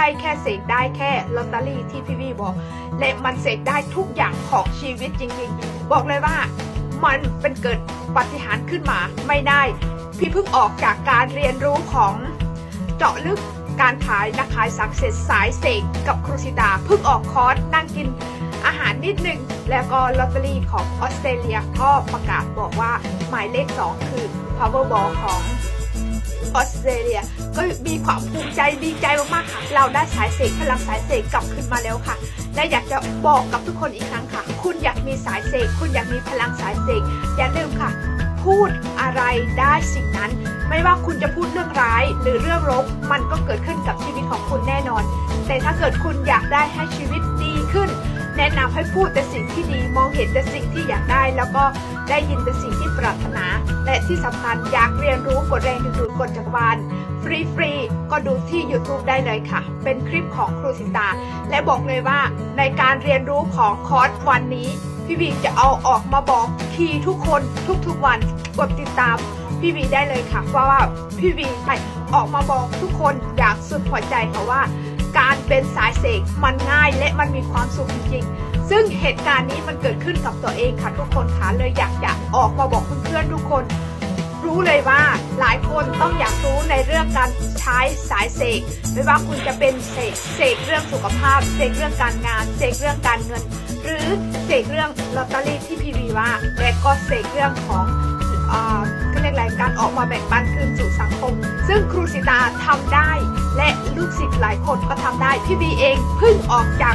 ช่แค่เสกได้แค่ลอตเตอรี่ที่พี่วีบอกและมันเสกได้ทุกอย่างของชีวิตจริงๆ บอกเลยว่ามันเป็นเกิดปฏิหารขึ้นมาไม่ได้ พี่เพิ่งออกจากการเรียนรู้ของเจาะลึกการขายนักขายสักเสร็จสายเสกกับครูสิตาเพิ่งออกคอร์สนั่งกินอาหารนิดนึง แล้วก็ลอตเตอรี่ของออสเตรเลียก็ประกาศบอกว่าหมายเลข 2 คือ Powerball ของ ออสเตรเลีย ก็มีความภูมิใจดีใจมากๆค่ะ เราได้สายเสกพลังสายเสกกลับขึ้นมาแล้วค่ะ และอยากจะบอกกับทุกคนอีกครั้งค่ะ คุณอยากมีสายเสกคุณอยากมีพลังสายเสกอย่าลืมค่ะ พูดอะไรได้สิ่งนั้น ไม่ว่าคุณจะพูดเรื่องร้ายหรือเรื่องลบมันก็เกิดขึ้นกับชีวิตของคุณแน่นอน แต่ถ้าเกิดคุณอยากได้ให้ชีวิตดีขึ้น แนะนำให้พูดแต่สิ่งที่ดีมองเห็นแต่สิ่งที่อยากได้ แล้วก็ได้ยินแต่สิ่งที่ปรารถนา และที่สำคัญอยากเรียนรู้กฎแรงดึงดูดกฎจักรวาลฟรีๆก็ดูที่ YouTube ได้เลยค่ะ เป็นคลิปของครูสิตา และบอกเลยว่าในการเรียนรู้ของคอร์สวันนี้ พี่วีจะเอาออกมาบอกคีทุกคนทุกๆวันกดติดตามพี่วีได้เลยค่ะ เพราะว่าพี่วีไปออกมาบอกทุกคนอยางสุดหัวใจค่ะว่า การเป็นสายเสกมันง่ายและมันมีความสุขจริงๆ ซึ่งเหตุการณ์นี้มันเกิดขึ้นกับตัวเองค่ะทุกคนค่ะเลยอยากจะออกมาบอกเพื่อนๆทุกคน รู้เลยว่าหลายคนต้องอยากรู้ในเรื่องการใช้สายเสกไม่ว่าคุณจะเป็นเสกเสกเรื่องสุขภาพเสกเรื่องการงานเสกเรื่องการเงิน หรือเสกเรื่องลอตเตอรี่ที่พีวีว่าและก็เสกเรื่องของอ่าก็เรียกอะไรการออกมาแบ่งปันคืนสู่สังคม ซึ่งครูสิตาทำได้และ ลูกศิษย์หลายคนก็ทำได้พี่วีเองเพิ่งออกจาก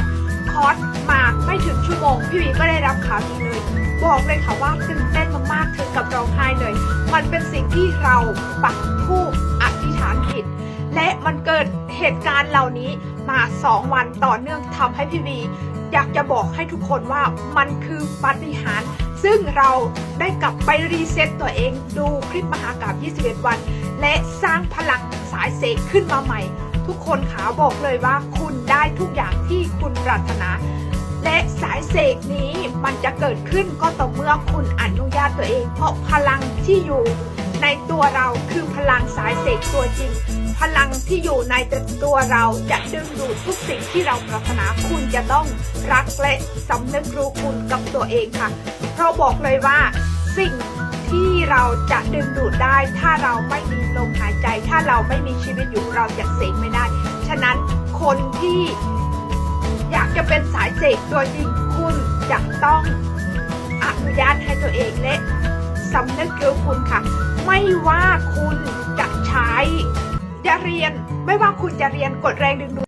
คอร์สมาไม่ถึงชั่วโมง พี่วีก็ได้รับข่าวดีเลย บอกเลยค่ะว่าตื่นเต้นมากๆถึงกับร้องไห้เลย มันเป็นสิ่งที่เราปักทูปอธิษฐานผิดและมันเกิดเหตุการณ์เหล่านี้มา 2 วันต่อเนื่องทำให้พี่วีอยากจะบอกให้ทุกคนว่ามันคือปาฏิหาริย์ซึ่งเราได้กลับไปรีเซ็ตตัวเองดูคลิปมหากราบ21 วัน และสร้างพลังสายเสกขึ้นมาใหม่ ทุกคนขาบอกเลยว่าคุณได้ทุกอย่างที่คุณปรารถนา และสายเสกนี้มันจะเกิดขึ้นก็ต่อเมื่อคุณอนุญาตตัวเอง เพราะพลังที่อยู่ในตัวเราคือพลังสายเสกตัวจริง พลังที่อยู่ในตัวเราจะดึงดูดทุกสิ่งที่เราปรารถนาคุณจะต้องรักและสำนึกรู้คุณกับตัวเองค่ะ เพราะบอกเลยว่าสิ่งที่เราจะดึงดูดได้ ถ้าเราไม่มีลมหายใจ ถ้าเราไม่มีชีวิตอยู่เราจะเสกไม่ได้ ฉะนั้นคนที่อยากจะเป็นสายเสกตัวจริงคุณจะต้องอนุญาตให้ตัวเองและสำนึกรู้คุณค่ะ ไม่ว่าคุณจะใช้จะเรียน ไม่ว่าคุณจะเรียนกดแรงดึงดูด